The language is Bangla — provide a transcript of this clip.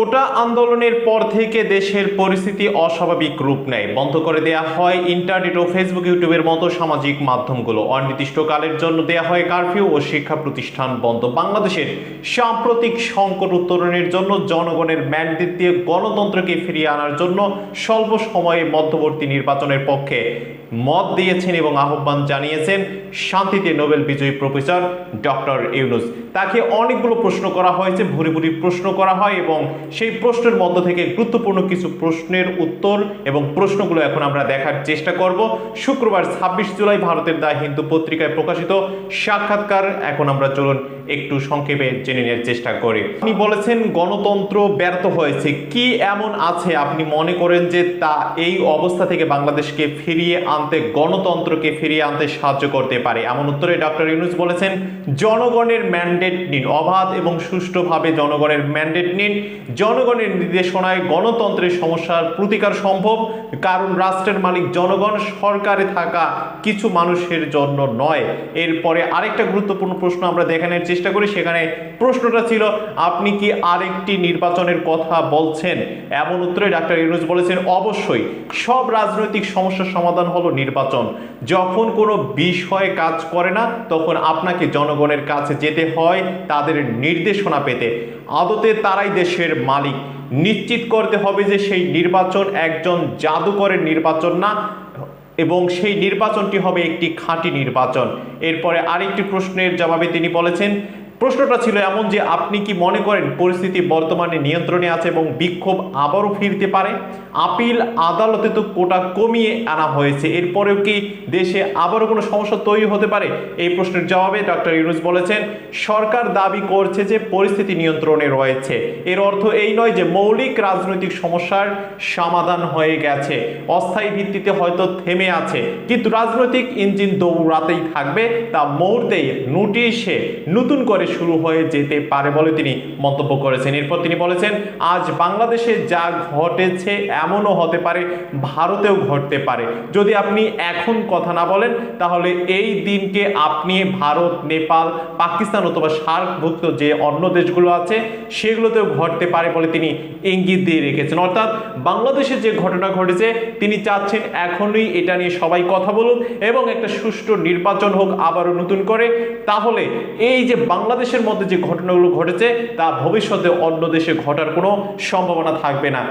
কোটা আন্দোলনের পর থেকে দেশের পরিস্থিতি অস্বাভাবিক রূপ নেয়। বন্ধ করে দেয়া হয় ইন্টারনেট ও ফেসবুক, ইউটিউবের মতো সামাজিক মাধ্যমগুলো। অনির্দিষ্টকালের জন্য দেয়া হয় কারফিউ ও শিক্ষা প্রতিষ্ঠান বন্ধ। বাংলাদেশের সাম্প্রতিক সংকট উত্তরণের জন্য জনগণের ম্যান্ডেট দিয়ে গণতন্ত্রকে ফিরিয়ে আনার জন্য স্বল্প সময়ে মধ্যবর্তী নির্বাচনের পক্ষে মত দিয়েছেন এবং আহ্বান জানিয়েছেন শান্তিতে নোবেল বিজয়ী প্রফেসর ডক্টর ইউনুস। তাকে অনেকগুলো প্রশ্ন করা হয়েছে, ভুরি ভুরি প্রশ্ন করা হয় এবং সেই প্রশ্নের মধ্য থেকে গুরুত্বপূর্ণ কিছু প্রশ্নের উত্তর এবং প্রশ্নগুলো এখন আমরা দেখার চেষ্টা করব। শুক্রবার ছাব্বিশ জুলাই ভারতের দা হিন্দু পত্রিকায় প্রকাশিত সাক্ষাৎকার। এখন আমরা চলুন একটু সংক্ষেপে জেনে নেওয়ার চেষ্টা করি। আপনি বলেছেন, গণতন্ত্র ব্যর্থ হয়েছে। কি এমন আছে আপনি মনে করেন যে তা এই অবস্থা থেকে বাংলাদেশকে ফিরিয়ে আনতে, গণতন্ত্রকে ফিরিয়ে আনতে সাহায্য করতে পারে। এমন উত্তরে ডক্টর ইউনুস বলেছেন, জনগণের ম্যান্ডেট নিন, অবাধ এবং সুষ্ঠুভাবে জনগণের ম্যান্ডেট নিন। জনগণের নির্দেশনায় গণতন্ত্রের সমস্যার প্রতিকার সম্ভব। কারণ রাষ্ট্রের মালিক জনগণ, সরকারে থাকা কিছু মানুষের জন্য নয়। এরপরে আরেকটা গুরুত্বপূর্ণ প্রশ্ন আমরা দেখানোর চেষ্টা করি। সেখানে প্রশ্নটা ছিল, আপনি কি আরেকটি নির্বাচনের কথা বলছেন? এমন উত্তরে ডাক্তার ইউনুস বলেছেন, অবশ্যই। সব রাজনৈতিক সমস্যার সমাধান হলো নির্বাচন। যখন কোনো বিষয় কাজ করে না, তখন আপনাকে জনগণের কাছে যেতে হয়, তাদের নির্দেশনা পেতে। আদতে তারাই দেশের মালিক। নিশ্চিত করতে হবে যে সেই নির্বাচন একজন জাদুকরের নির্বাচন না, এবং সেই নির্বাচনটি হবে একটি খাঁটি নির্বাচন। এরপরে আরেকটি প্রশ্নের জবাবে তিনি বলেছেন প্রশ্নটা ছিল এমন যে আপনি কি মনে করেন পরিস্থিতি বর্তমানে নিয়ন্ত্রণে আছে এবং বিক্ষোভ আবারও ফিরতে পারে? আপিল আদালতে তো কোটা কমিয়ে আনা হয়েছে। এরপরেও কি দেশে আবারও কোনো সমস্যা তৈরি হতে পারে? এই প্রশ্নের জবাবে ডক্টর ইউনুস বলেছেন, সরকার দাবি করছে যে পরিস্থিতি নিয়ন্ত্রণে রয়েছে। এর অর্থ এই নয় যে মৌলিক রাজনৈতিক সমস্যার সমাধান হয়ে গেছে। অস্থায়ী ভিত্তিতে হয়তো থেমে আছে, কিন্তু রাজনৈতিক ইঞ্জিন দৌড়াতেই থাকবে। তা মুহূর্তেই নোটিশে নতুন করে শুরু হয়ে যেতে পারে বলে তিনি মন্তব্য করেছেন। এরপর তিনি বলেছেন, আজ বাংলাদেশে যা ঘটেছে এমনও হতে পারে, ভারতেও ঘটতে পারে। যদি আপনি এখন কথা না বলেন, তাহলে এই দিনকে আপনি ভারত, নেপাল, পাকিস্তান অথবা সার্কভুক্ত যে অন্য দেশগুলো আছে, সেগুলোতেও ঘটতে পারে বলে তিনি ইঙ্গিত দিয়ে রেখেছেন। অর্থাৎ বাংলাদেশে যে ঘটনা ঘটেছে, তিনি চাচ্ছেন এখনই এটা নিয়ে সবাই কথা বলুক এবং একটা সুষ্ঠু নির্বাচন হোক আবারও নতুন করে। তাহলে এই যে বাংলাদেশের মধ্যে যে ঘটনাগুলো ঘটেছে তা ভবিষ্যতে অন্য দেশে ঘটার কোনো সম্ভাবনা থাকবে না।